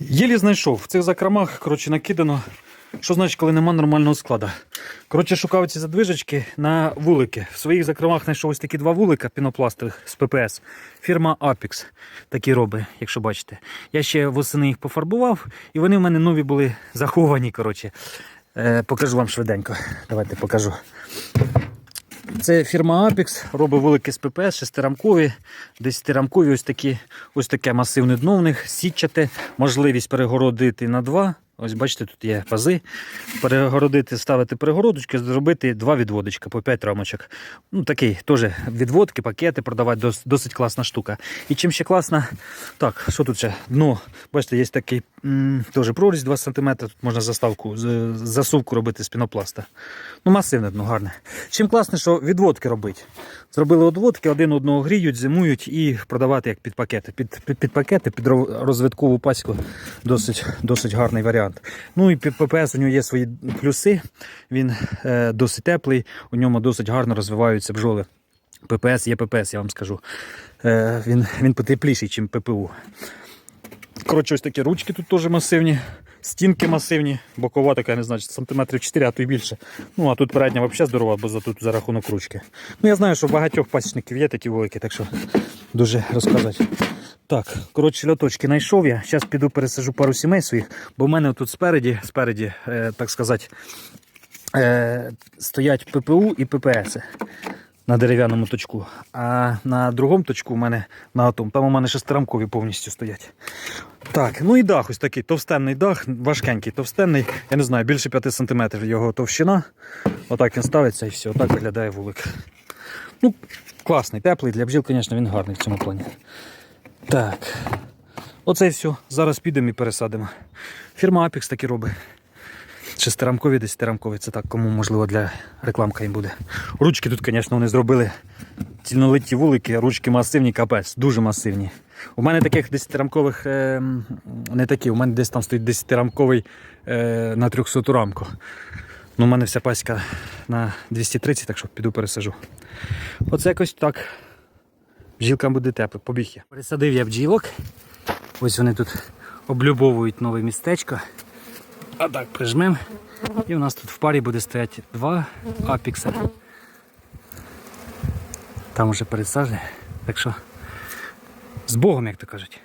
Єлі знайшов. В цих закромах коротше, накидано. Що значить, коли нема нормального складу? Коротше, шукав ці задвижечки на вулики. В своїх закромах знайшов ось такі два вулика пінопластових з ППС. Фірма Apex такі робить, якщо бачите. Я ще восени їх пофарбував, і вони в мене нові були заховані. Коротше. Е, покажу вам швиденько. Давайте покажу. Це фірма Apex, робить великі з ППС, шестирамкові, десятирамкові, ось такі, ось таке масивне дно в них, сітчате, можливість перегородити на два. Ось бачите, тут є пази. Перегородити, ставити перегородочки, зробити два відводочка по 5 рамочок. Ну, такий теж відводки, пакети продавати, досить класна штука. І чим ще класна, так, що тут ще? Дно, бачите, є такий теж прорізь 2 см, тут можна заставку, засувку робити з пінопласта. Ну, масивне дно, гарне. Чим класно, що відводки робить. Зробили одводки, один одного гріють, зимують і продавати як під пакети. Під, під, під пакети, під ро- розвиткову паську досить, досить гарний варіант. Ну і ППС у нього є свої плюси. Він е, досить теплий, у ньому досить гарно розвиваються бджоли. ППС є ППС, я вам скажу. Е, він, він потепліший, ніж ППУ. Коротше, ось такі ручки тут теж масивні, стінки масивні, бокова така, не знаю, сантиметрів 4, а то й більше. Ну, а тут передня взагалі здорова, бо за тут за рахунок ручки. Ну, я знаю, що багатьох пасічників є такі великі, так що дуже розказати. Так, коротше, льоточки знайшов я. Зараз піду пересажу пару сімей своїх, бо в мене тут спереді, спереді, е, так сказати, е, стоять ППУ і ППС на дерев'яному точку. А на другому точку у мене на атом, там у мене шестирамкові повністю стоять. Так, ну і дах ось такий товстенний дах, важкенький, товстенний. Я не знаю, більше 5 см його товщина. Отак він ставиться і все, отак виглядає вулик. Ну, класний, теплий, для бджіл, звісно, він гарний в цьому плані. Так. Оце і все. Зараз підемо і пересадимо. Фірма Apex такі робить. Шестирамкові, десятирамкові, це так, кому можливо для рекламка їм буде. Ручки тут, звісно, вони зробили цільнолиті вулики, ручки масивні, капець, дуже масивні. У мене таких десятирамкових е, не такі, у мене десь там стоїть десятирамковий е, на 300 рамку. Ну, у мене вся паська на 230, так що піду пересажу. Оце якось так. Бджілкам буде тепло, побіг я. Пересадив я бджілок. Ось вони тут облюбовують нове містечко. А так прижмем. І у нас тут в парі буде стояти два апікса. Там уже пересадження. Так що з Богом, як то кажуть.